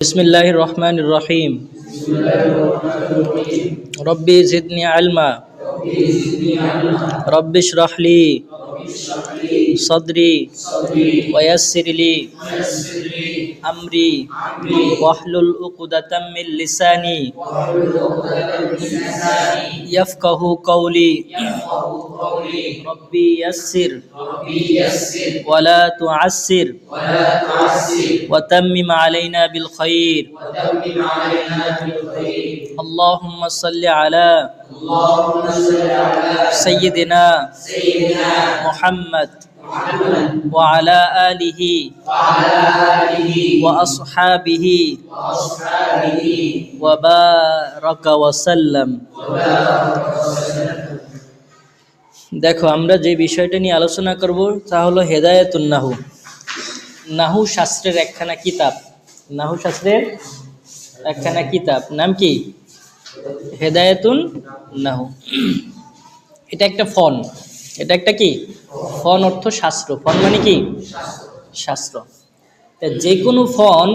بسم الله الرحمن الرحيم ربي زدني علما رب اشرح لي صدري ويسر لي أمري واحلل عقدة من لساني يفقه قولي ربي يسر ولا تعسر وتمم علينا بالخير اللهم صل على سيدنا محمد وعلى آله وأصحابه وبارك وسلم দেখো আমরা যে বিষয়টা নিয়ে আলোচনা করব তা হলো হেদায়েতুন নাহু নাহু শাস্ত্রের একখানা কিতাব নাহু শাস্ত্রের একখানা কিতাব নাম কি হেদায়েতুন নাহু এটা একটা ফন এটা একটা কি? ফন অর্থ শাস্ত্র। ফন মানে কি? শাস্ত্র। যে কোনো ফন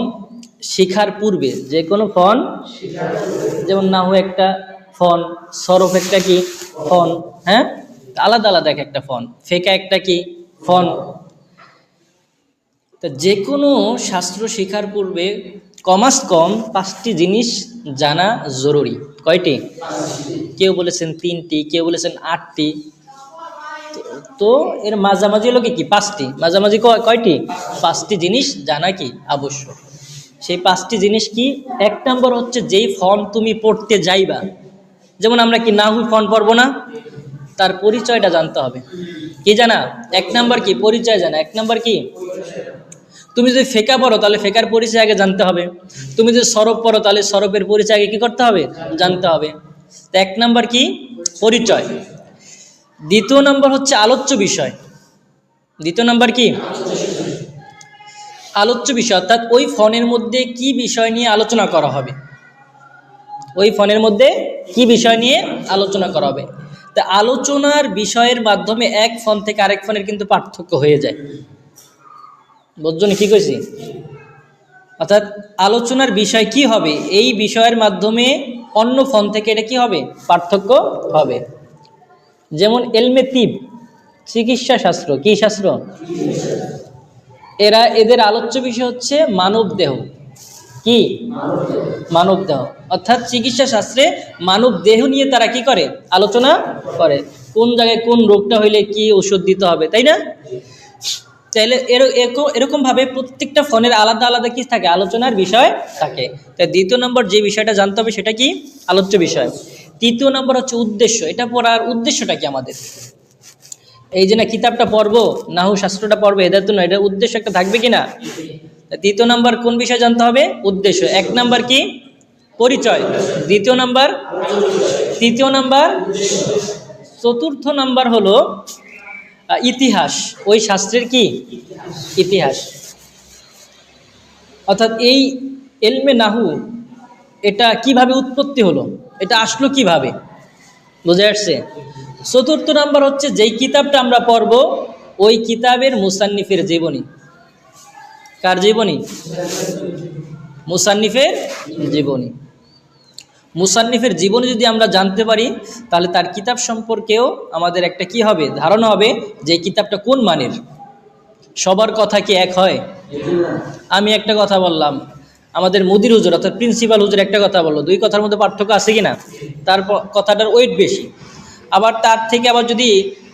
শেখার পূর্বে, যে কোনো ফন যেমন নাহু একটা ফন, সরফ একটা কি? ফন হ্যাঁ? আলাদা আলাদা এক একটা ফন। ফেকা একটা কি? ফন। তা যে কোনো শাস্ত্র শেখার পূর্বে কমাস কম পাঁচটি জিনিস জানা জরুরি। কয়টি? কেউ বলেছেন তিনটি, কেউ বলেছেন আটটি। তো- এর মাঝামাঝি হলো কি কি? পাঁচটি। মাঝামাঝি কয়টি? পাঁচটি জিনিস জানা কি? আবশ্যক। সেই পাঁচটি জিনিস কি? এক নম্বর হচ্ছে যেই ফর্ম তুমি পড়তে যাইবা। যেমন আমরা কি নাহু ফর্ম পড়ব না? তার পরিচয়টা জানতে হবে। কি জানা? এক নাম্বার কি? পরিচয় জানা। এক নাম্বার কি? তুমি যদি ফেকা পড়ো তাহলে ফেকার পরিচয় আগে জানতে হবে। তুমি যদি সরব পড়ো তাহলে সরবের পরিচয় আগে কি করতে হবে? জানতে হবে। তো এক নাম্বার কি? পরিচয়। দ্বিতীয় নাম্বার হচ্ছে আলোচ্য বিষয়। দ্বিতীয় নাম্বার কি? আলোচ্য বিষয়, অর্থাৎ ওই ফোনের মধ্যে কি বিষয় নিয়ে আলোচনা করা হবে। ওই ফোনের মধ্যে কি বিষয় নিয়ে আলোচনা করা হবে। তা আলোচনার বিষয়ের মাধ্যমে এক ফোন থেকে আরেক ফোনের কিন্তু পার্থক্য হয়ে যায়। বুঝছ কি কইছি অর্থাৎ আলোচনার বিষয় কি হবে? এই বিষয়ের মাধ্যমে অন্য ফোন থেকে এটা কি হবে? পার্থক্য হবে। যেমন এলমে তিব, চিকিৎসা শাস্ত্র, কি শাস্ত্র? এরা এদের আলোচ্য বিষয় হচ্ছে মানব দেহ। কি? মানব দেহ। অর্থাৎ চিকিৎসা শাস্ত্রে মানব দেহ নিয়ে তারা কি করে? আলোচনা করে। কোন জায়গায় কোন রোগটা হইলে কি ওষুধ দিতে হবে, তাই না? তাহলে এরকম, এরকমভাবে প্রত্যেকটা ফোনের আলাদা আলাদা কি থাকে? আলোচনার বিষয় থাকে। তাই দ্বিতীয় নম্বর যে বিষয়টা জানতে হবে সেটা কি? আলোচ্য বিষয়। তৃতীয় নম্বর হচ্ছে উদ্দেশ্য। এটা পড়ার উদ্দেশ্যটা কি আমাদের? এই যে না, কিতাবটা পড়ব, নাহু শাস্ত্রটা পড়ব এদের তো না এটার উদ্দেশ্য একটা থাকবে কি না? তৃতীয় নাম্বার কোন বিষয় জানতে হবে? উদ্দেশ্য। এক নাম্বার কি? পরিচয়। দ্বিতীয় নাম্বার? তৃতীয় নাম্বার? চতুর্থ নাম্বার হলো ইতিহাস। ওই শাস্ত্রের কি? ইতিহাস। অর্থাৎ এই এলমে নাহু, এটা কীভাবে উৎপত্তি হলো? এটা আসলো কীভাবে? বুঝে আসছে? চতুর্থ নাম্বার হচ্ছে, যেই কিতাবটা আমরা পড়ব, ওই কিতাবের মুসান্নিফের জীবনী। কার জীবনী? মুসান্নিফের জীবনী। মুসান্নিফের জীবনী যদি আমরা জানতে পারি, তাহলে তার কিতাব সম্পর্কেও আমাদের একটা কি হবে? ধারণা হবে যে কিতাবটা কোন মানের? সবার কথা কি এক হয়? আমি একটা কথা বললাম। আমাদের মুদির হুজুর, অর্থাৎ প্রিন্সিপাল হুজুর একটা কথা বলল, দুই কথার মধ্যে পার্থক্য আছে কি না তার কথাটার ওয়েট বেশি। আবার তার থেকে আবার যদি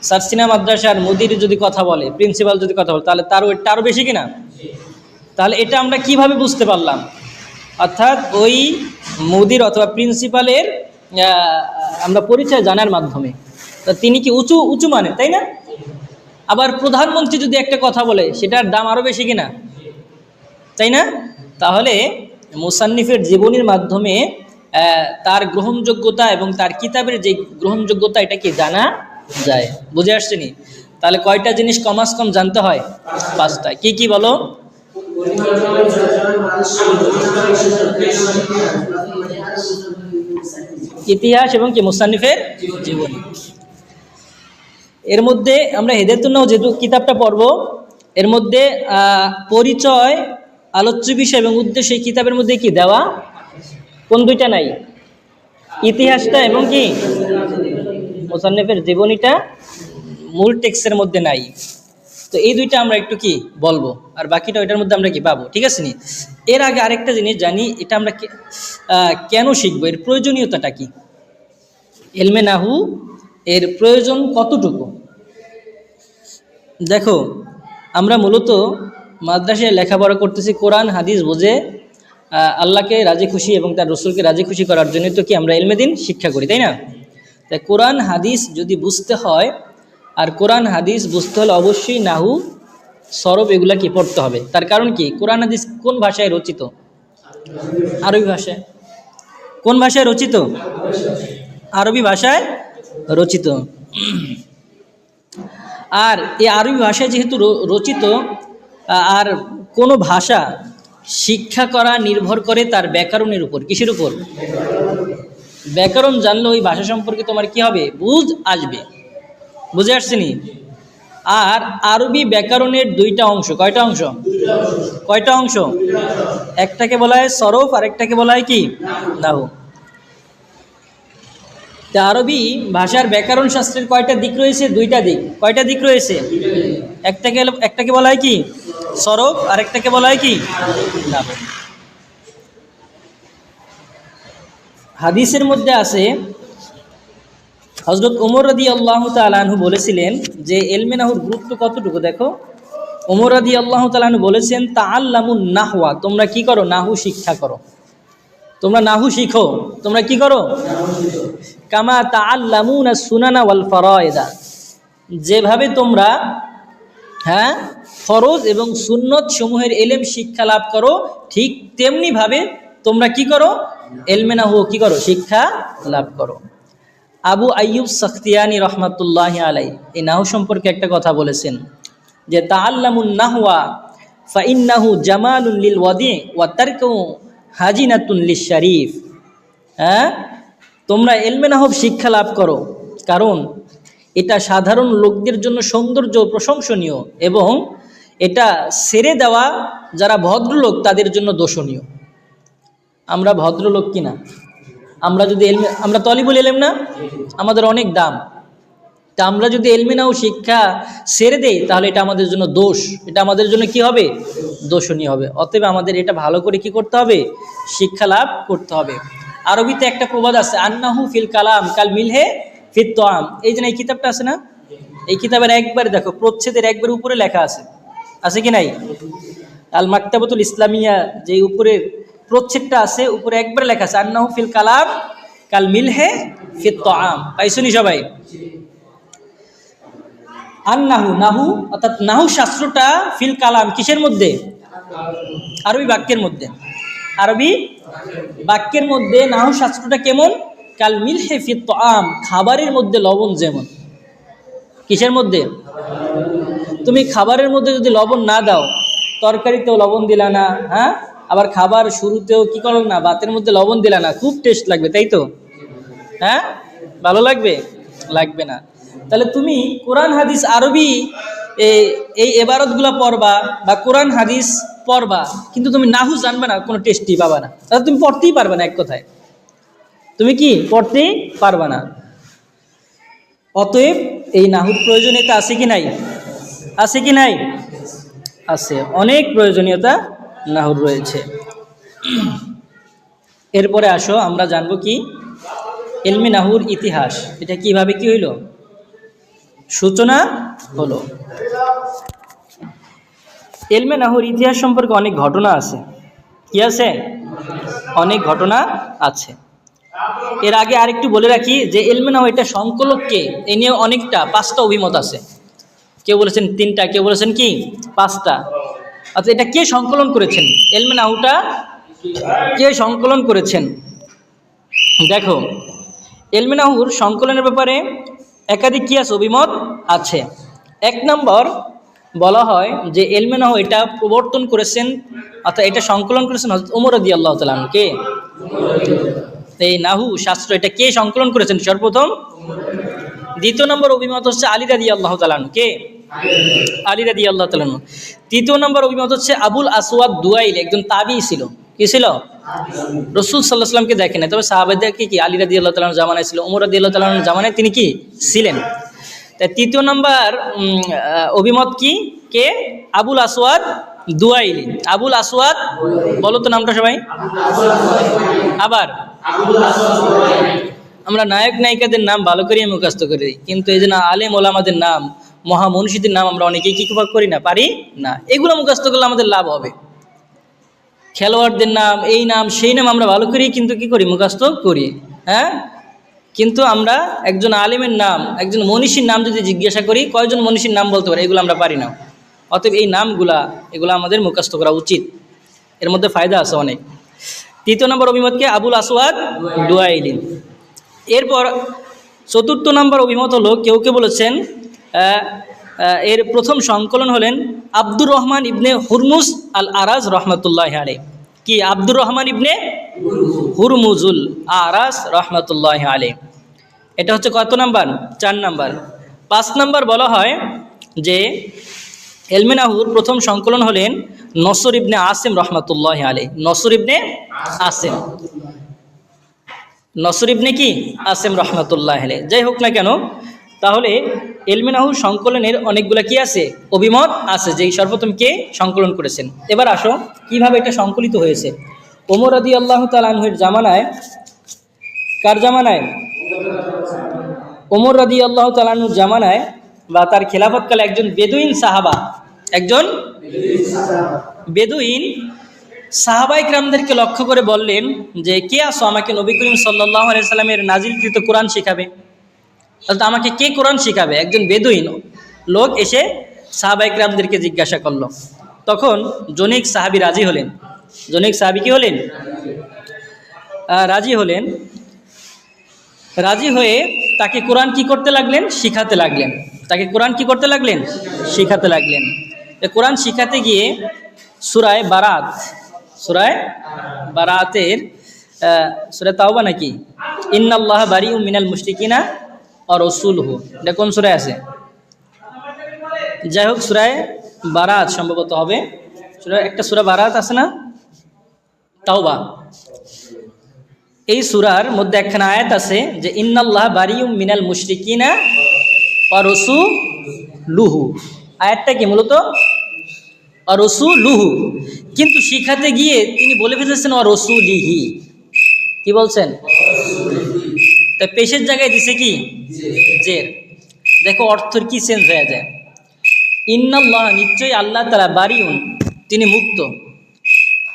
সারসিনা মাদ্রাসার মুদির যদি কথা বলে প্রিন্সিপাল যদি কথা বলে, তাহলে তার ওয়েটটা আরও বেশি কিনা? তাহলে এটা আমরা কীভাবে বুঝতে পারলাম? অর্থাৎ ওই মুদির অথবা প্রিন্সিপালের আমরা পরিচয় জানার মাধ্যমে। তা তিনি কি উঁচু উঁচু মানে তাই না? আবার প্রধানমন্ত্রী যদি একটা কথা বলে, সেটার দাম আরও বেশি কিনা? তাই না? তাহলে মুসান্নিফের জীবনীর মাধ্যমে তার গ্রহণযোগ্যতা এবং তার কিতাবের যে গ্রহণযোগ্যতা, এটা কি জানা যায়? বুঝে আসছে নি? তাহলে কয়টা জিনিস কমাস কম জানতে হয়? পাঁচটা। কি কি বলো? ইতিহাস এবং কি মুসান্নিফের জীবনী। এর মধ্যে আমরা হেদায়তুল্লাহ যেহেতু কিতাবটা পড়ব, এর মধ্যে পরিচয় আলোচ্য বিষয় এবং উদ্দেশ্য এই কিতাবের মধ্যে কি দেওয়া? কোন দুইটা নাই? ইতিহাসটা এবং কি? মোসান্নেফের জীবনীটা মূল টেক্সের মধ্যে নাই। তো এই দুইটা আমরা একটু কি বলব? আর বাকিটা ওইটার মধ্যে আমরা কি পাবো? ঠিক আছে নি? এর আগে আরেকটা জিনিস জানি, এটা আমরা কেন শিখব? এর প্রয়োজনীয়তাটা কি? এলমে নাহু, এর প্রয়োজন কতটুকু? দেখো, আমরা মূলত মাদ্রাসায় লেখাপড়া করতেছি, কোরআন, হাদিস বোঝে আল্লাহকে রাজি খুশি এবং তার রসুলকে রাজি খুশি করার জন্য তো কি আমরা এলমে দিন শিক্ষা করি, তাই না? তাই কোরআন, হাদিস যদি বুঝতে হয়, আর কোরআন, হাদিস বুঝতে হলে অবশ্যই নাহু, সরব এগুলা কি পড়তে হবে। তার কারণ কি? কোরআন, হাদিস কোন ভাষায় রচিত? আরবি ভাষায়। কোন ভাষায় রচিত? আরবি ভাষায় রচিত। আর এই আরবি ভাষায় যেহেতু রচিত আর কোনো ভাষা শিক্ষা করা নির্ভর করে তার ব্যাকরণের উপর। কিসের উপর? ব্যাকরণ জানলে ওই ভাষা সম্পর্কে তোমার কি হবে? বুঝ আসবে। বুঝে আসছেনি আর আরবি ব্যাকরণের দুইটা অংশ। কয়টা অংশ? কয়টা অংশ? একটাকে বলা হয় সরফ আর একটাকে বলা হয় কি? নাহু তা আরবি ভাষার ব্যাকরণ শাস্ত্রের কয়টা দিক রয়েছে? দুইটা দিক। কয়টা দিক রয়েছে? একটাকে একটাকে বলা হয় কি? সরব আর একটাকে বলা হয় কি? হাদিসের মধ্যে আছে হজরত ওমর রদি আল্লাহ তালাহু বলেছিলেন যে, এলমে নাহুর গুরুত্ব কতটুকু দেখো? ওমর রদি আল্লাহ তালাহু বলেছেন তা আল্লামুন নাহওয়া, তোমরা কি করো? নাহু শিক্ষা করো। তোমরা নাহু শিখো। তোমরা কি করো? কামা তা আল্লামুনা সুনানা ওয়াল ফরয়েদা। যেভাবে তোমরা হ্যাঁ ফরজ এবং সুন্নত সমূহের এলেম শিক্ষা লাভ করো, ঠিক তেমনিভাবে তোমরা কি করো? এলমে নাহু কি করো? শিক্ষা লাভ করো। আবু আইয়ুব সখতিয়ানি রহমাতুল্লাহ আলাই এই নাহু সম্পর্কে একটা কথা বলেছেন যে, তাআল্লামুন নাহওয়া, ফাইন্নাহু জামালুন লিল ওয়াদি ওয়া তারকু হাজিনাতুন লিশ শরীফ হ্যাঁ? তোমরা এলমে নাহব শিক্ষা লাভ করো। কারণ এটা সাধারণ লোকদের জন্য সৌন্দর্য প্রশংসনীয় এবং এটা সেরে দেওয়া যারা ভদ্রলোক, তাদের জন্য দোষণীয় আমরা ভদ্রলোক কিনা? আমরা যদি এলমে আমরা তলিবুল এলেম না? আমাদের অনেক দাম। তা আমরা যদি এলমিনাও শিক্ষা সেরে দেই, তাহলে এটা আমাদের জন্য দোষ। এটা আমাদের জন্য কি হবে? দোষণীয় হবে। অতএব আমাদের এটা ভালো করে কি করতে হবে? শিক্ষা লাভ করতে হবে। আরবিতে একটা প্রবাদ আছে, আন্নাহু ফিল কালাম কাল মিলহে ফির তোয়াম। এই যে না, এই কিতাবটা আছে না? এই কিতাবের একবার দেখো, প্রচ্ছেদের একবার উপরে লেখা আছে। আছে কি নাই? আল মাক্তাবতুল ইসলামিয়া যে উপরের প্রচ্ছেদটা আছে, উপরে একবার লেখা আছে, আন্নাহু ফিল কালাম কাল মিলহে ফির তোয়াম। পাইছনি সবাই। আর নাহু নাহু অর্থাৎ নাহু শাস্ত্রটা ফিল কালাম কিসের মধ্যে? আরবি বাক্যের মধ্যে। আরবি বাক্যের মধ্যে নাহু শাস্ত্রটা কেমন? কাল মিল হেফিত আম খাবারের মধ্যে লবণ যেমন। কিসের মধ্যে? তুমি খাবারের মধ্যে যদি লবণ না দাও, তরকারিতেও লবণ দিলা না হ্যাঁ? আবার খাবার শুরুতেও কি করো না, ভাতের মধ্যে লবণ দিলা না, খুব টেস্ট লাগবে, তাই তো? হ্যাঁ? ভালো লাগবে? লাগবে না। তাহলে তুমি কোরআন, হাদিস, আরবি এই এবারতগুলো পড়বা বা কোরআন, হাদিস পড়বা, কিন্তু তুমি নাহু জানবে না, কোনো টেস্টই পাবা না। তাহলে তুমি পড়তেই পারবে না এক কথায়। তুমি কি? পড়তেই পারবা না। অতএব এই নাহুর প্রয়োজনীয়তা আছে কি নাই? আছে কি নাই? আছে। অনেক প্রয়োজনীয়তা নাহুর রয়েছে। এরপরে আসো, আমরা জানব কি? এলমি নাহুর ইতিহাস। এটা কীভাবে কি হইল? সূচনা হলো। এলমে নাহুর ইতিহাস সম্পর্কে অনেক ঘটনা আছে। কি আছে? অনেক ঘটনা আছে। এর আগে আরেকটু বলে রাখি যে এলমে নাহু এটা সংকলককে এ নিয়ে অনেকটা, পাঁচটা অভিমত আছে। কেউ বলেছেন তিনটা, কেউ বলেছেন কি? পাঁচটা। আচ্ছা এটা কে সংকলন করেছেন? এলমে নাহুটা কে সংকলন করেছেন? দেখো এলমিনাহুর সংকলনের ব্যাপারে একাধিক কি আছে অভিমত আছে। এক নম্বর, বলা হয় যে এলমেনাহু এটা প্রবর্তন করেছেন, অর্থাৎ এটা সংকলন করেছেন হজরত ওমর রদি আল্লাহ তালাম কে? এই নাহু শাস্ত্র এটা কে সংকলন করেছেন সর্বপ্রথম? দ্বিতীয় নম্বর অভিমত হচ্ছে আলী রাদি আল্লাহ কে? আলী রাদি আল্লাহ তালানু তৃতীয় নম্বর অভিমত হচ্ছে আবুল আসওয়াদ দুয়াইল, একজন তাবি ছিল। কি ছিল? রসুল সাল্লাহ সাল্লামকে দেখে না তবে সাহাবাদেরকে কি আলী রাদি আল্লাহ তালান জামানায় ছিল ওমর রাদি আল্লাহ তালান জামানায় তিনি কি ছিলেন? তাই তৃতীয় নম্বর অভিমত কি? কে? আবুল আসওয়াদ দুয়াইলি আবুল আসওয়াদ, বলো তো নামটা সবাই। আবার। আমরা নায়ক নায়িকাদের নাম ভালো করিয়ে মুখস্থ করে দিই, কিন্তু এই যে না আলেম ওলামাদের নাম মহামনীষীদের নাম আমরা অনেকেই কি করি না? পারি না। এগুলো মুখস্থ করলে আমাদের লাভ হবে। খেলোয়াড়দের নাম, এই নাম, সেই নাম আমরা ভালো করেই কিন্তু কি করি? মুখস্থ করি হ্যাঁ? কিন্তু আমরা একজন আলেমের নাম, একজন মনীষীর নাম যদি জিজ্ঞাসা করি, কয়জন মনীষীর নাম বলতে পারে? এগুলো আমরা পারি না। অতএব এই নামগুলা, এগুলো আমাদের মুখস্থ করা উচিত। এর মধ্যে ফায়দা আছে অনেক। তৃতীয় নম্বর অভিমতকে আবুল আসওয়াদ ডুয়াইলিন এরপর চতুর্থ নম্বর অভিমত হলো, কেউ কেউ বলেছেন এর প্রথম সংকলন হলেন Abdur Rahman ibn Hurmuz al Araj রহমতুল্লাহ আলে কি? আব্দুর রহমান ইবনে হুরমুজুল আরাস রহমতুল্লাহ আলে এটা হচ্ছে কত নাম্বার? চার নাম্বার। পাঁচ নাম্বার বলা হয় যে এলমেনাহুর প্রথম সংকলন হলেন নসর ইবনে আসিম রহমতুল্লাহ আলে নসর ইবনে আসিম। নসর ইবনে কি? আসিম রহমতুল্লাহ আলে যাই হোক না কেন, তাহলে এলমেনাহুর সংকলনের অনেকগুলা কি আছে? অভিমত আছে যে সর্বপ্রথম কে? সংকলন করেছেন। এবার আসো, কীভাবে এটা সংকলিত হয়েছে? ওমর আদি আল্লাহ তালাহের জামানায়, কার জামানায়? ওমর রাদি আল্লাহ তালানুর জামানায়, বা তার খেলাফতকালে একজন বেদুইন সাহাবা, একজন বেদুইন সাহাবাই গ্রামদেরকে লক্ষ্য করে বললেন যে, কে আসো আমাকে নবী করিম সাল্লাহ সাল্লামের নাজিলকৃত কোরআন শেখাবে? অর্থাৎ আমাকে কে কোরআন শেখাবে? একজন বেদুইন। লোক এসে সাহাবাই গ্রামদেরকে জিজ্ঞাসা করল। তখন জনিক সাহাবি রাজি হলেন। জনিক সাহাবি কি হলেন? রাজি হলেন। রাজি হয়ে তাকে কোরআন কি করতে লাগলেন? শিখাতে লাগলেন। তাকে কোরআন কি করতে লাগলেন? শিখাতে লাগলেন। কোরআন শিখাতে গিয়ে সুরায় বারাত, সুরায় বারাতের সুরায় তাওবা নাকি? ইন্নাল্লাহ বারি মিনাল মুশরিকিনা আর রসুল হু এটা কোন সুরায় আছে? যাই হোক, সুরায় বারাত সম্ভবত হবে। একটা সুরা বারাত আছে না? তাওবা। এই সুরার মধ্যে একখানা আয়াত আছে যে, ইন্নাল্লাহ বারিউম মিনাল মুশরিকিনা অরসু লুহু আয়াতটা কি মূলত? অরসু লুহু কিন্তু শিখাতে গিয়ে তিনি বলে ফেলেছেন অরসু লিহি কি বলছেন? তা পেশের জায়গায় দিছে কি? জের। দেখো অর্থের কি চেঞ্জ হয়ে যায়। ইন্নাল্লাহ, নিশ্চয়ই আল্লাহ তালা বারিউন, তিনি মুক্ত।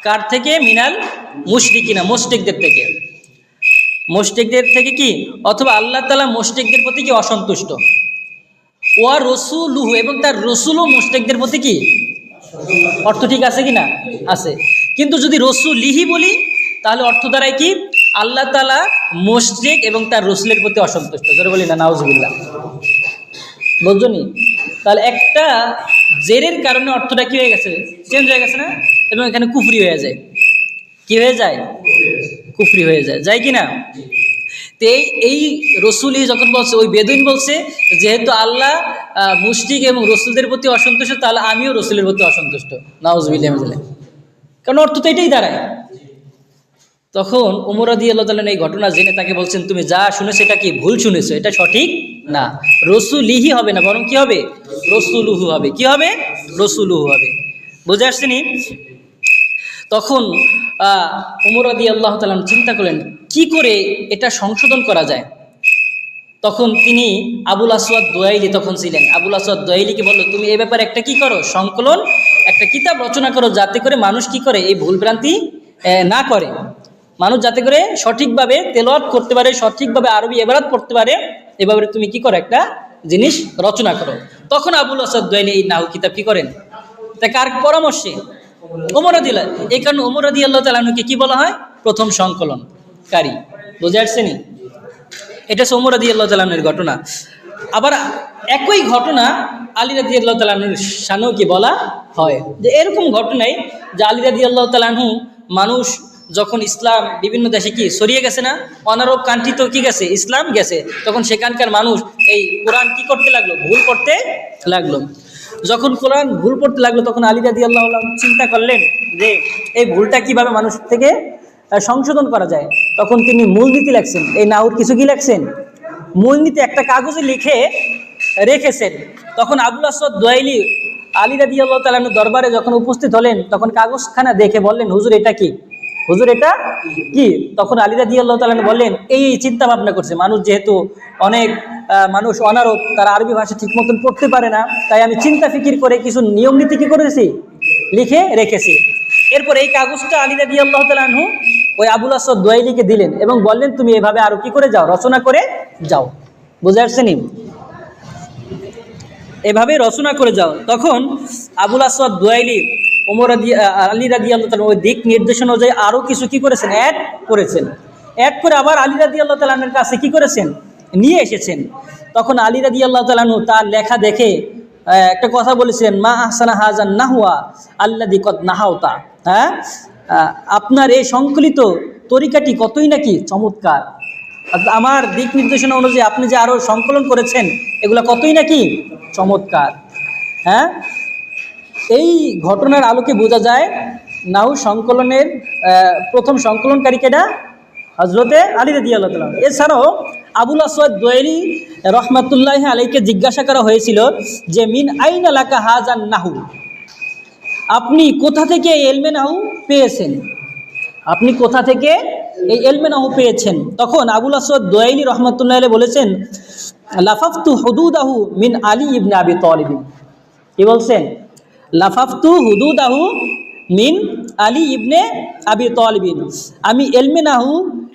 কার থেকে? মিনাল মুশরিকিনা মোস্টেকদের থেকে। মোস্টেকদের থেকে কি? অথবা আল্লাহ তালা মোস্টেকদের প্রতি কি অসন্তুষ্ট? ওয়া রসুলুহু, এবং তার রসুলও মোস্টেকদের প্রতি কি? অর্থ ঠিক আছে কি না আছে। কিন্তু যদি রসুলিহি বলি, তাহলে অর্থ দ্বারাই কি? আল্লাহ তালা মোস্টেক এবং তার রসুলের প্রতি অসন্তুষ্ট। ধরে বলি না নাউজবিল্লা বুঝলি তাহলে একটা জেরের কারণে অর্থটা কি হয়ে গেছে? চেঞ্জ হয়ে গেছে না? এবং এখানে কুফরি হয়ে যায়। কি হয়ে যায়? কুফরি হয়ে যায়। যায় কি না? তো এই এই রসুলই যখন বলছে, ওই বেদুইন বলছে, যেহেতু আল্লাহ মুশরিক এবং রসুলদের প্রতি অসন্তুষ্ট, তাহলে আমিও রসুলের প্রতি অসন্তুষ্ট। নাউজবিল্লাহ কারণ অর্থ তো এটাই দাঁড়ায়। তখন উমরাদি আল্লাহ তালেন এই ঘটনা জেনে তাকে বলছেন, তুমি যা শুনেছো এটা কি ভুল শুনেছো? এটা সঠিক না। রসুলিহি হবে না, বরং কি হবে? রসুলুহু হবে। কি হবে? রসুলুহু হবে। বুঝে আসছেনি তখন উমরাদি আল্লাহ তালাম চিন্তা করলেন, কি করে এটা সংশোধন করা যায়? তখন তিনি আবুল আসওয়াদ দোয়াইলি তখন ছিলেন। আবুল আসওয়াদ দোয়াইলিকে বলল, তুমি এই ব্যাপারে একটা কি করো? সংকলন, একটা কিতাব রচনা করো, যাতে করে মানুষ কি করে? এই ভুলভ্রান্তি না করে। মানুষ যাতে করে সঠিকভাবে তেলোয়াত করতে পারে, সঠিকভাবে আরবি এবারাত পড়তে পারে, এভাবে তুমি কি করো? একটা জিনিস রচনা করো। তখন আবুল আসাদ দোয়াইলি এই নাহু কিতাব কি করেন? তা কার পরামর্শে ওমর এই কারণে ওমর আদি আল্লাহ তালানুকে কি বলা হয়? প্রথম সংকলন সংকলনকারী। বুঝে আসছেনি এটা ওমর আদি আল্লাহ তালামের ঘটনা। আবার একই ঘটনা আলী রাদি আল্লাহ তালাহুর সানেও কি বলা হয়? যে এরকম ঘটনায় যে আলী রাদি আল্লাহ তালাহু মানুষ যখন ইসলাম বিভিন্ন দেশে কি সরিয়ে গেছে না? অনারব কান্ট্রি তো কি গেছে? ইসলাম গেছে। তখন সেখানকার মানুষ এই কোরআন কি করতে লাগল? ভুল করতে লাগল। যখন কোরআন ভুল পড়তে লাগল, তখন আলী রাদি আল্লাহ চিন্তা করলেন যে, এই ভুলটা কীভাবে মানুষ থেকে সংশোধন করা যায়? তখন তিনি মূলনীতি লেখছেন। এই নাহুর কিছু কি লেখছেন? মূলনীতি একটা কাগজে লিখে রেখেছেন। তখন আবুল আসাদ দোয়াইলি আলী রাদি আল্লাহ তালানোর দরবারে যখন উপস্থিত হলেন, তখন কাগজখানা দেখে বললেন, হুজুর, এটা কি? হুজুর, এটা কি? তখন আলী রাদি আল্লাহ তালান বললেন, এই চিন্তা ভাবনা করছে। মানুষ যেহেতু অনেক মানুষ অনারব তারা আরবি ভাষা ঠিক মতন পড়তে পারে না। তাই আমি চিন্তা ফিকির করে কিছু নিয়ম নীতি কি করেছি? লিখে রেখেছি। এরপর এই কাগজটা আলী রাদি আল্লাহ তালানহু ওই আবুল আসাদ দোয়াইলিকে দিলেন এবং বললেন, তুমি এভাবে আরও কি করে যাও? রচনা করে যাও। বুঝে আসছেনি এভাবে রচনা করে যাও। তখন আবুল আসাদ দোয়াইলি ওমর রাদি আলী রাদি আল্লাহ তালা ওই দিক নির্দেশনা অনুযায়ী আরও কিছু কি করেছেন? অ্যাড করেছেন। অ্যাড করে আবার আলী রাদি আল্লাহ তালানের কাছে কি করেছেন? নিয়ে এসেছেন। তখন আলী রাদি আল্লাহ তালানু তার লেখা দেখে একটা কথা বলেছিলেন, মা আহসানা হাজান নাহুয়া আল্লাদি কত নাহাওতা। হ্যাঁ? আপনার এই সংকলিত তরিকাটি কতই নাকি চমৎকার। আমার দিক নির্দেশনা অনুযায়ী আপনি যে আরও সংকলন করেছেন, এগুলো কতই নাকি চমৎকার। হ্যাঁ? এই ঘটনার আলোকে বোঝা যায় নাহু সংকলনের প্রথম সংকলনকারী কেডা? হজরতে আলী রদি আল্লাহ এছাড়াও আবুল আসওয়াদ দোয়েরি রহমাতুল্লাহ আলীকে জিজ্ঞাসা করা হয়েছিল যে, মিন আইন এলাকা হাজান নাহু? আপনি কোথা থেকে এই এলমে নাহু পেয়েছেন? আপনি কোথা থেকে এই এলমে নাহু পেয়েছেন? তখন আবুল আসওয়াদ দোয়াইলি রহমতুল্লাহ আলী বলেছেন, লাফাফতু হুদুদাহু মিন আলী ইবনে আবি তলিবিন কি বলছেন? লাফাফতু হুদুদাহু মিন আলী ইবনে আবি তলবিন। আমি এলমে নাহু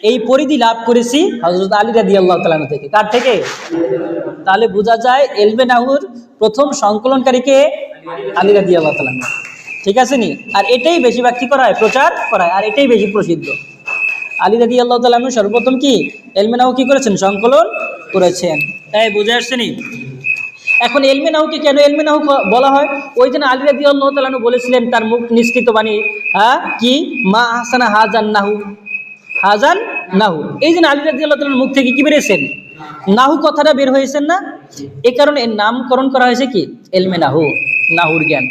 এই পরিধি লাভ করেছি হজরত আলী রাদি আল্লাহ তালানো থেকে। কার থেকে? তাহলে বোঝা যায় এলমে নাহুর প্রথম সংকলনকারীকে আলী রাদি আল্লাহ তালানো ঠিক আছে নি? আর এটাই বেশিরভাগ কি করা হয় প্রচার করা হয় আর এটাই বেশি প্রসিদ্ধ। আলী রাদি আল্লাহ তালানু সর্বপ্রথম কি? এলমেনাহু কি করেছেন? সংকলন করেছেন। তাই বুঝে আসছে নি? এখন এলমেনাহুকে কেন এলমেনাহু ক- বলা হয়? ওই জন্য আলী রাদি আল্লাহ তালানু বলেছিলেন, তার মুখ নিষ্কৃত বাণী হ্যাঁ কি? মা হাসানা হাজান নাহু। হাজান নাহু। এই জন্য আলী রাদি আল্লাহ তালার মুখ থেকে কি বেরিয়েছেন? নাহু কথাটা বের হয়েছেন না? এ কারণে এর নামকরণ করা হয়েছে কি? এলমেনাহু, নাহুর জ্ঞান।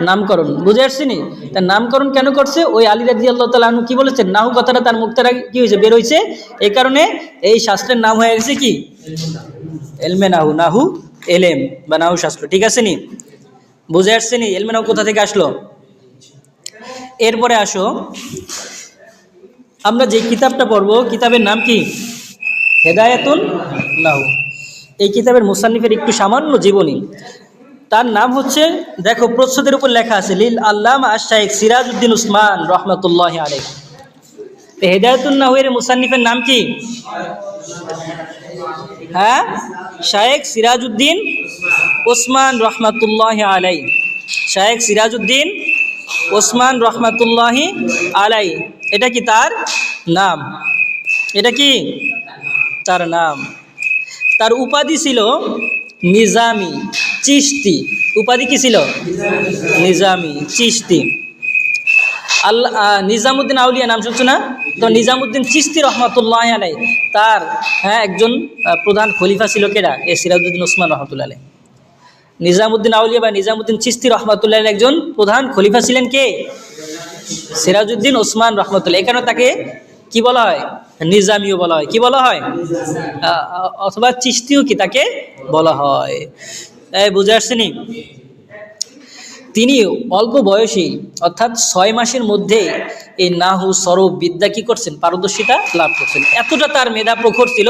নামকরণ। বুঝে আসছি নি? তার নামকরণ কেন করছে? ওই আলী রাজি আল্লাহ তালা কি বলেছেন? নাহু কথাটা তার মুখ দ্বারা কি হয়েছে? বের হয়েছে। এই কারণে এই শাস্ত্রের নাম হয়ে গেছে কি? এলমে নাহু নাহু। এলেম বা নাহু আসলো, ঠিক আছে নি? বুঝে আসছে নি? এলমে নাহু কোথা থেকে আসলো? এরপরে আসো। আমরা যে কিতাবটা পড়ব, কিতাবের নাম কি? হেদায়াতুল নাহু এই কিতাবের মুসান্নিফের একটু সামান্য জীবনী। তার নাম হচ্ছে, দেখো, প্রচ্ছদের উপর লেখা আছে, লিল আল্লাম আশাইক সিরাজউদ্দিন উসমান রহমতুল্লাহ আলেক হেদায়তুল নাহুয়ের মুসান্নিফের নাম কি? হ্যাঁ? শায়েক সিরাজউদ্দিন ওসমান রহমতুল্লাহ আলাই শায়েক সিরাজউদ্দিন ওসমান রহমতুল্লাহ আলাই এটা কি তার নাম? এটা কি তার নাম? তার উপাধি ছিল নিজামি চিস্তি উপাধি কি ছিল? নিজামি চিস্তি আল্লাহ নিজামুদ্দিন আউলিয়া নাম শুনছো না? তো নিজামুদ্দিন চিস্তি রহমতুল্লাহ আলাই তার হ্যাঁ একজন প্রধান খলিফা ছিল কেডা? এ সিরাজউদ্দিন ওসমান রহমতুল্লাহ আলাই নিজামুদ্দিন আউলিয়া বা নিজামুদ্দিন চিস্তি রহমতুল্লাহ একজন প্রধান খলিফা ছিলেন কে? সিরাজউদ্দিন ওসমান রহমতুল্লাহ। কারণে তাকে কি বলা হয়? নিজামিও বলা হয়। কি বলা হয়? অথবা চিস্তিও কি তাকে বলা হয়? বুঝে আসছেনি? তিনি অল্প বয়সী, অর্থাৎ ছয় মাসের মধ্যে এই নাহু সরব বিদ্যা কী করছেন? পারদর্শিতা লাভ করছেন। এতটা তার মেধা প্রখর ছিল,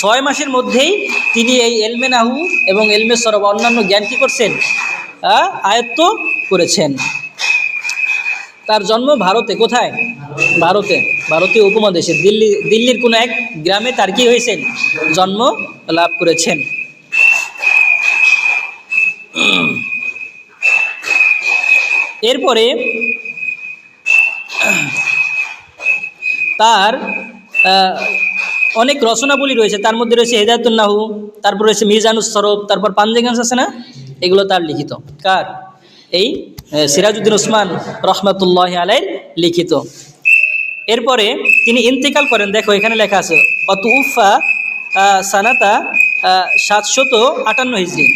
ছয় মাসের মধ্যেই তিনি এই এলমে নাহু এবং এলমে সরব অন্যান্য জ্ঞান কী করছেন? আয়ত্ত করেছেন। তার জন্ম ভারতে, কোথায়? ভারতে। ভারতীয় উপমহাদেশে। দিল্লি, দিল্লির কোনো এক গ্রামে তার কি হয়েছেন? জন্ম লাভ করেছেন। এরপরে তার অনেক রচনাবলী রয়েছে। তার মধ্যে রয়েছে হেদায়তুল নাহু তারপর রয়েছে মিজানুস সরব তারপর পাঞ্জেগান্স আছে না? এগুলো তার লিখিত। কার? এই সিরাজউদ্দিন ওসমান রহমতুল্লাহ আলাইর লিখিত। এরপরে তিনি ইন্তেকাল করেন, দেখো এখানে লেখা আছে অত উফা সানাতা সাতশত আটান্ন হিজড়ি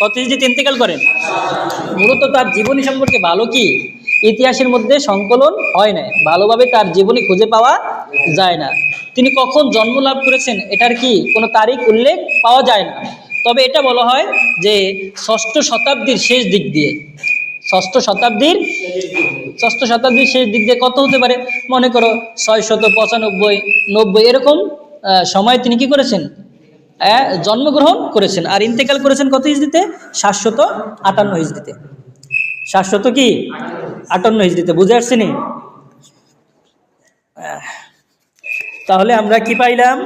কত হিজড়িতে ইন্তেকাল করেন? মূলত তার জীবনী সম্পর্কে ভালো কি? ইতিহাসের মধ্যে সংকলন হয় না, ভালোভাবে তার জীবনী খুঁজে পাওয়া যায় না। তিনি কখন জন্ম লাভ করেছেন, এটার কি কোনো তারিখ উল্লেখ পাওয়া যায় না। তবে এটা বলা হয় যে ষষ্ঠ শতাব্দীর শেষ দিক দিয়ে। ষষ্ঠ শতাব্দীর ষষ্ঠ শতাব্দীর শেষ দিক দিয়ে কত হতে পারে? মনে করো ছয় শত পঁচানব্বই, নব্বই, এরকম সময় তিনি কি করেছেন? জন্মগ্রহণ করেছেন। আর ইন্তেকাল করেছেন কত হিজড়িতে? সাতশত আটান্ন হিজড়িতে। সাতশত কি? আটান্ন হিজড়িতে। বুঝে আসছেনি তাহলে আমরা কি পাইলাম?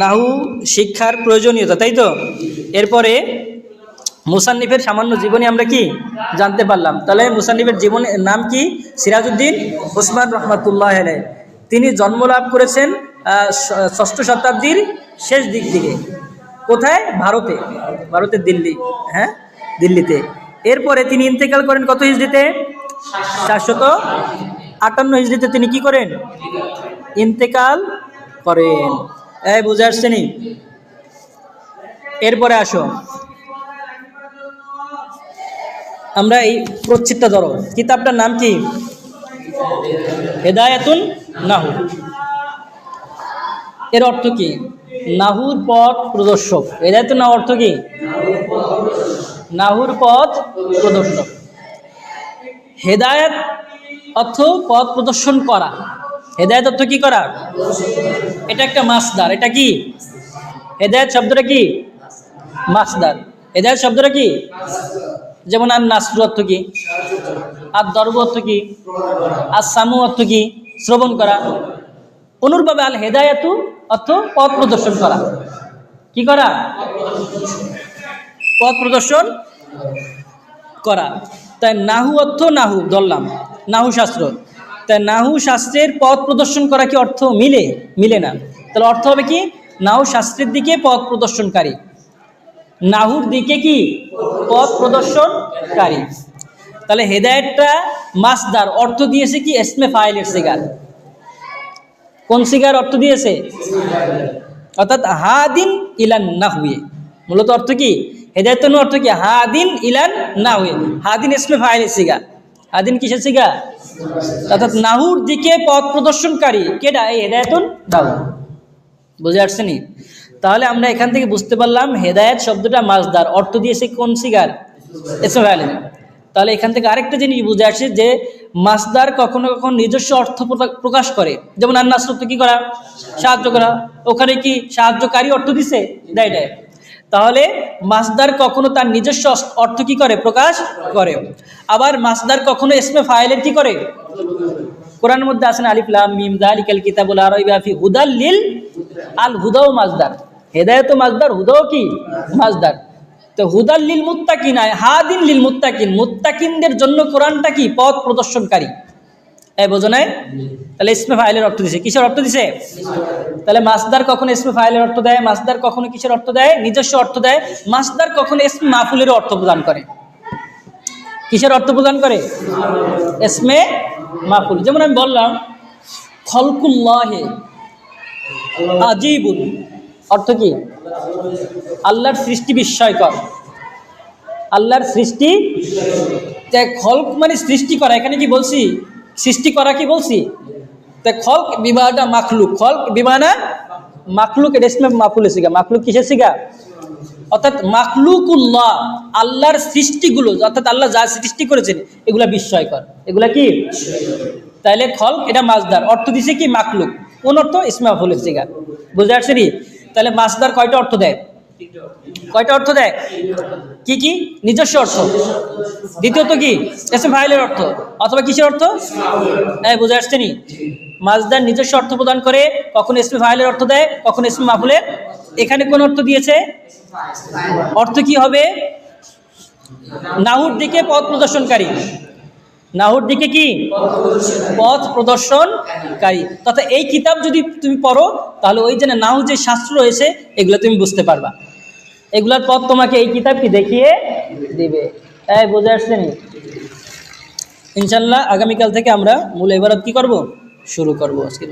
নাহু শিক্ষার প্রয়োজনীয়তা, তাই তো? এরপরে মুসান্নিফের সামান্য জীবনী আমরা কি? জানতে পারলাম। তাহলে মুসান্নিফের জীবনের নাম কি? সিরাজউদ্দিন ওসমান রহমাতুল্লাহ তিনি জন্ম লাভ করেছেন ষষ্ঠ শতাব্দীর শেষ দিক থেকে কোথায়? ভারতে। ভারতের দিল্লি। হ্যাঁ? দিল্লিতে। এরপরে তিনি ইন্তেকাল করেন কত হিজড়িতে? চারশত আটান্ন হিজড়িতে তিনি কি করেন? ইন্তেকাল করেন। এই, বুঝে আসছেনি এরপরে আসো। আমরা এই প্রচ্ছিদটা ধরো। কিতাবটার নাম কি? হেদায়াতুন নাহু এর অর্থ কি? নাহুর পথ প্রদর্শক। হেদায়াতুন না অর্থ কি? নাহুর পথ প্রদর্শক। হেদায়াত অর্থ পথ প্রদর্শন করা। হেদায়ত অর্থ কি করা? এটা একটা মাসদার এটা কি? হেদায়ত শব্দটা কি? মাসদার হেদায়ত শব্দটা কি? যেমন আর নাসরু অর্থ কি? আর দর্ব অর্থ কি? আর সামু অর্থ কি? শ্রবণ করা। অনুরূপভাবে আল হেদায়াতু অর্থ পথ প্রদর্শন করা। কি করা? পথ প্রদর্শন করা। তাই নাহু অর্থ নাহু, ধরলাম। নাহু শাস্ত্র। তাই নাহু শাস্ত্রের পথ প্রদর্শন করা কি অর্থ মিলে? মিলে না। তাহলে অর্থ হবে কি? নাহু শাস্ত্রের দিকে পথ প্রদর্শনকারী। নাহুর দিকে কি? পথ প্রদর্শনকারী। তাহলে হেদায়তটা মাসদার। অর্থ দিয়েছে কি? এসমে ফাইলের সিগার। কোন সিগার অর্থ দিয়েছে? অর্থাৎ হাদিন ইলান না হুয়ে মূলত অর্থ কি? হেদায়তন অর্থ কি? হাদিন ইলান না হুয়ে হাদিন ইসমে ফাইলের সিগা। হাদিন কিসের সিগা? অর্থাৎ নাহুর দিকে পথ প্রদর্শনকারী। কেডা? এই হেদায়তুন নাহু বুঝে আসছে আসছেনি তাহলে আমরা এখান থেকে বুঝতে পারলাম হেদায়েত শব্দটা মাসদার অর্থ দিয়েছে কোন সিগার? এসমে ফাইলে তাহলে এখান থেকে আরেকটা জিনিস বুঝে আসে যে মাসদার কখনো কখনো নিজস্ব অর্থ প্রকা- প্রকাশ করে। যেমন আন্নাস কি করা? সাহায্য করা। ওখানে কি সাহায্যকারী অর্থ দিছে? দেয় দেয়। তাহলে মাসদার কখনো তার নিজস্ব অর্থ কি করে? প্রকাশ করে। আবার মাসদার কখনো এসমে ফাইলের কি করে? কোরআনের মধ্যে আছেন আলিফ, লাম, মিম, যালিকাল কিতাবুল আরাইবা ফি হুদাল লিল আল হুদাও মাসদার হেদায়েত মাসদার হুদাও কি? মাসদার তো হুদাল লিল মুত্তাকিন হাদিন লিল মুত্তাকিন, মুত্তাকিনদের জন্য কোরআনটা কি? পথ প্রদর্শনকারী। এই বোঝো নাই? তাহলে ইসমে ফাইলের অর্থ দিছে। কিসের অর্থ দিছে? তাহলে মাসদার কখনো ইসমে ফাইলের অর্থ দেয়? মাসদার কখনো কিসের অর্থ দেয়? নিজস্ব অর্থ দেয়। মাসদার কখনো ইসমে মাহফুলের অর্থ প্রদান করে? কিসের অর্থ প্রদান করে? এসমে মাহফুল যেমন আমি বললাম, খলকুল্লাহে আজিবুল অর্থ কি? আল্লাহর সৃষ্টি বিস্ময়কর। আল্লাহর সৃষ্টি তা খলক মানে সৃষ্টি করা। এখানে কি বলছি? সৃষ্টি করা কি বলছি? তা খলক বিবাহটা মাখলুক। খলক বিমানা মাখলুক, এটা মাফুলে শিখা মাখলুক কিসের শিখা অর্থাৎ মাখলুকুল্লাহ, আল্লাহর সৃষ্টিগুলো, অর্থাৎ আল্লাহ যা সৃষ্টি করেছেন, এগুলা বিস্ময়কর। এগুলা কি? তাইলে খল এটা মাছদার অর্থ দিছে কি মাকলুক কোন অর্থ? ইসমা ফুলের শিখা বুঝতে পারছি? তাহলে মাছদার কয়টা অর্থ দেয়? কয়টা অর্থ দেয়? কি কি? নিজস্ব অর্থ। দ্বিতীয়ত কি? এসএম ফাইলের অর্থ। অথবা কিসের অর্থ? হ্যাঁ বুঝে আসছে নি? নিজস্ব অর্থ প্রদান করে কখন এসপি ফাইলের অর্থ দেয়, কখন এসপি মাফুলের এখানে কোন অর্থ দিয়েছে? অর্থ কি হবে? নাহুর দিকে পথ প্রদর্শনকারী। নাহুর দিকে কি? পথ প্রদর্শনকারী। তথা এই কিতাব যদি তুমি পড়ো, তাহলে ওই যে নাহু যে শাস্ত্র রয়েছে, এগুলো তুমি বুঝতে পারবা। এগুলার পথ তোমাকে এই কিতাবটি দেখিয়ে দিবে। তাই বোঝা আসছে নি? ইনশাল্লাহ আগামীকাল থেকে আমরা মূল এবারত কি করব? শুরু করব আজকে